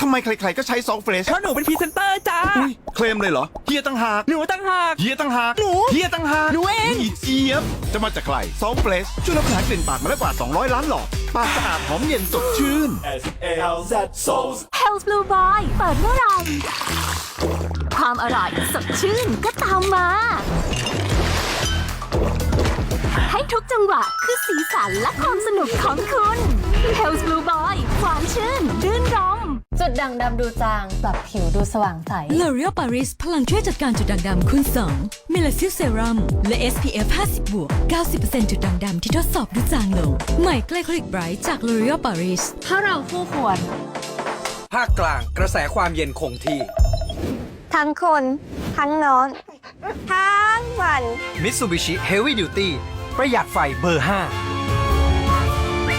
ทำไมใครๆก็ใช้ซอฟเฟรชเพราะหนูเป็นพรีเซนเตอร์จ้า อุ้ยเคลมเลยเหรอเฮียตั้งหากหนูตั้งหาก เฮียตั้งหากหนูเฮียตั้งหากหนูเองนี่เจี๊ยบจะมาจากใครซอฟเฟรชช่วยลดปัญหากลิ่นปากมาแล้วกว่า 200 ล้านหลอดปากสะอาดหอมเย็นสดชื่น S A L Z Souls Health Blue Boy เปิดเมื่อไหร่ความอร่อยสดชื่นก็ตามมา ให้ทุกจังหวะคือสีสันและความสนุกของคุณ Health Blue Boy หวานชื่นรื่นรม จุดด่างดำดูจาง ปรับผิวดูสว่างใส L'Oreal Paris พลังช่วยจัดการจุดด่างดำคูณ2 m e l a c i l Serum และ SPF 50บวก90%จุดด่างดำที่ทดสอบดูจางลง ใหม่ Glycolic Bright จาก L'Oreal Paris ถ้าเราคู่ควร ภาคกลางกระแสความเย็นคงที่ ทั้งคน ทั้งนอนทั้งวัน Mitsubishi Heavy Duty ประหยัดไฟเบอร์ 5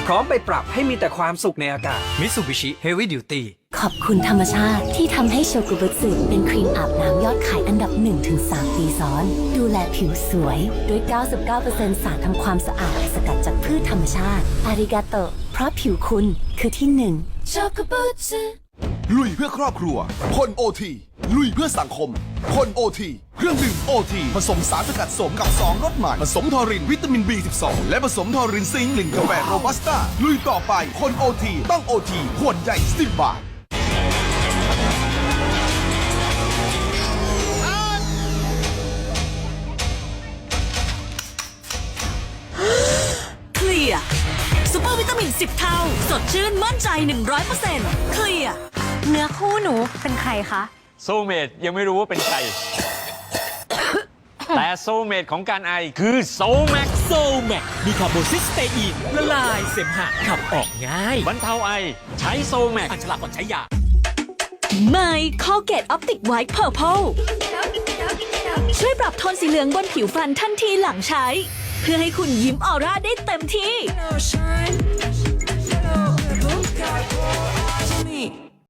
พร้อมไปปรับให้มีแต่ความสุขในอากาศ Mitsubishi Heavy Duty ขอบคุณธรรมชาติที่ทำให้โชกุบุสึเป็นครีมอาบน้ำยอดขายอันดับ 1-3 ปีซ้อน ดูแลผิวสวย ด้วย 99%สารทำความสะอาดสกัดจากพืชธรรมชาติอาริกาโตเพราะผิวคุณคือที่หนึ่งโชกุบุสึ ลุยเพื่อครอบครัวคนโอทีลุยเพื่อสังคมคนโอทีเครื่องดื่มโอทีผสมสารสกัดสมกับ2รสใหม่ผสมทอรินวิตามิน B12 และผสมทอรินซิงค์ลิงกาแฟโรบัสต้าลุยต่อไปคนโอทีต้องโอทีขวดใหญ่10บาทเคลียร์ซูเปอร์วิตามิน 10 เท่า สดชื่นมั่นใจ 100%เคลียร์ เนื้อคู่หนูเป็นใครคะ โซเมดยังไม่รู้ว่าเป็นใคร แต่โซเมดของการไอคือโซแม็กโซแมกมีคาร์โบซิสเตอีนละลายเสมหะขับออกง่ายบรรเทาไอ ใช้โซแม็ก อันฉลาดก่อนใช้ยาใหม่ Colgate Optic White Purple ช่วยปรับโทนสีเหลืองบนผิวฟันทันทีหลังใช้ เพื่อให้คุณยิ้มออร่าได้เต็มที่